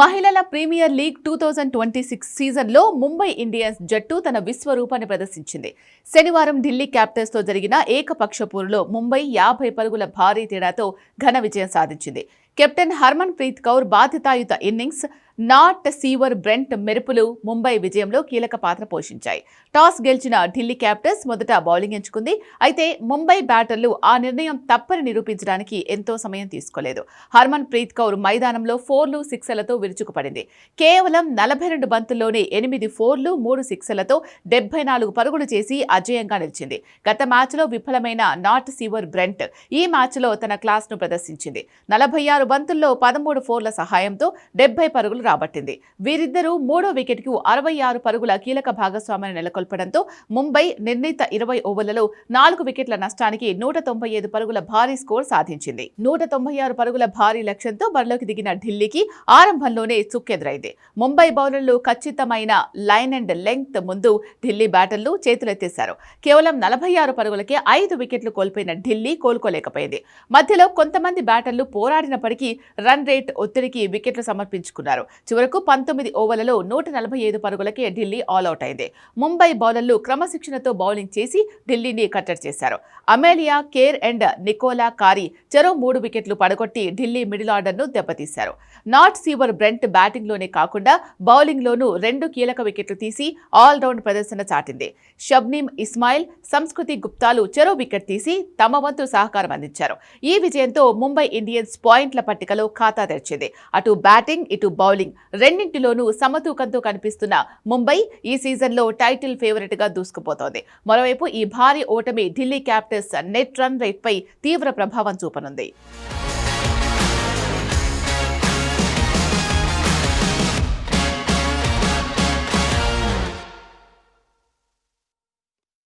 మహిళల premier league two thousand twenty six సీజన్లో Mumbai Indians జట్టు తన విశ్వరూపాన్ని ప్రదర్శించింది. శనివారం ఢిల్లీ క్యాపిటల్స్తో జరిగిన ఏకపక్ష పోరులో ముంబై యాభై పరుగుల భారీ తేడాతో ఘన విజయం సాధించింది. కెప్టెన్ హర్మన్ ప్రీత్ కౌర్ బాధ్యతాయుత ఇన్నింగ్స్ నాట్ సీవర్ బ్రెంట్ మెరుపులు ముంబై విజయంలో కీలక పాత్ర పోషించాయి. టాస్ గెలిచిన ఢిల్లీ క్యాపిటల్స్ మొదట బౌలింగ్ ఎంచుకుంది. అయితే ముంబై బ్యాటర్లు ఆ నిర్ణయం తప్పని నిరూపించడానికి ఎంతో సమయం తీసుకోలేదు. హర్మన్ ప్రీత్ కౌర్ మైదానంలో ఫోర్లు సిక్సర్లతో విరుచుకుపడింది. కేవలం నలభై రెండు బంతుల్లోనే ఎనిమిది ఫోర్లు మూడు సిక్సర్లతో డెబ్బై నాలుగు పరుగులు చేసి అజేయంగా నిలిచింది. గత మ్యాచ్లో విఫలమైన నాట్ సీవర్ బ్రెంట్ ఈ మ్యాచ్లో తన క్లాస్ను ప్రదర్శించింది. నలభై ఆరు బంతుల్లో పదమూడు ఫోర్ల సహాయంతో డెబ్బై పరుగులు రాబట్టింది. వీరిద్దరూ మూడో వికెట్కు అరవై ఆరు పరుగుల కీలక భాగస్వామ్యాన్ని నెలకొల్పడంతో ముంబై నిర్ణీత ఇరవై ఓవర్లలో నాలుగు వికెట్ల నష్టానికి నూట తొంభై ఐదు పరుగుల భారీ స్కోర్ సాధించింది. నూట తొంభై ఆరు పరుగుల భారీ లక్ష్యంతో బరిలోకి దిగిన ఢిల్లీకి ఆరంభంలోనే చుక్కెదురైంది. ముంబై బౌలర్లు ఖచ్చితమైన లైన్ అండ్ లెంగ్త్ ముందు ఢిల్లీ బ్యాటర్లు చేతులెత్తేశారు. కేవలం నలభై ఆరు పరుగులకే ఐదు వికెట్లు కోల్పోయిన ఢిల్లీ కోలుకోలేకపోయింది. మధ్యలో కొంతమంది బ్యాటర్లు పోరాడినప్పటికీ రన్ రేట్ ఒత్తిడికి వికెట్లు సమర్పించుకున్నారు. చివరకు పంతొమ్మిది ఓవర్లలో నూట నలభై ఐదు పరుగులకే ఢిల్లీ ఆల్అౌట్ అయింది. ముంబై బౌలర్లు క్రమశిక్షణతో బౌలింగ్ చేసి ఢిల్లీని కట్టడి చేశారు. Amelia Kerr and Nicola Carey చెరో మూడు వికెట్లు పడగొట్టి ఢిల్లీ మిడిల్ ఆర్డర్ను దెబ్బతీశారు. నాట్ సీవర్ బ్రెంట్ బ్యాటింగ్లోనే కాకుండా బౌలింగ్లోనూ రెండు కీలక వికెట్లు తీసి ఆల్రౌండ్ ప్రదర్శన చాటింది. షబ్నీమ్ ఇస్మాయిల్ సంస్కృతి గుప్తాలు చెరో వికెట్ తీసి తమ వంతు సహకారం అందించారు. ఈ విజయంతో ముంబై ఇండియన్స్ పాయింట్ల పట్టికలో ఖాతా తెరిచింది. అటు బ్యాటింగ్ ఇటు బౌలింగ్ రెండింటిలోనూ సమతూకంతో కనిపిస్తున్న ముంబై ఈ సీజన్లో టైటిల్ ఫేవరెట్గా దూసుకుపోతోంది. మరోవైపు ఈ భారీ ఓటమి Delhi Capitals net run rate పై తీవ్ర ప్రభావం చూపనుంది.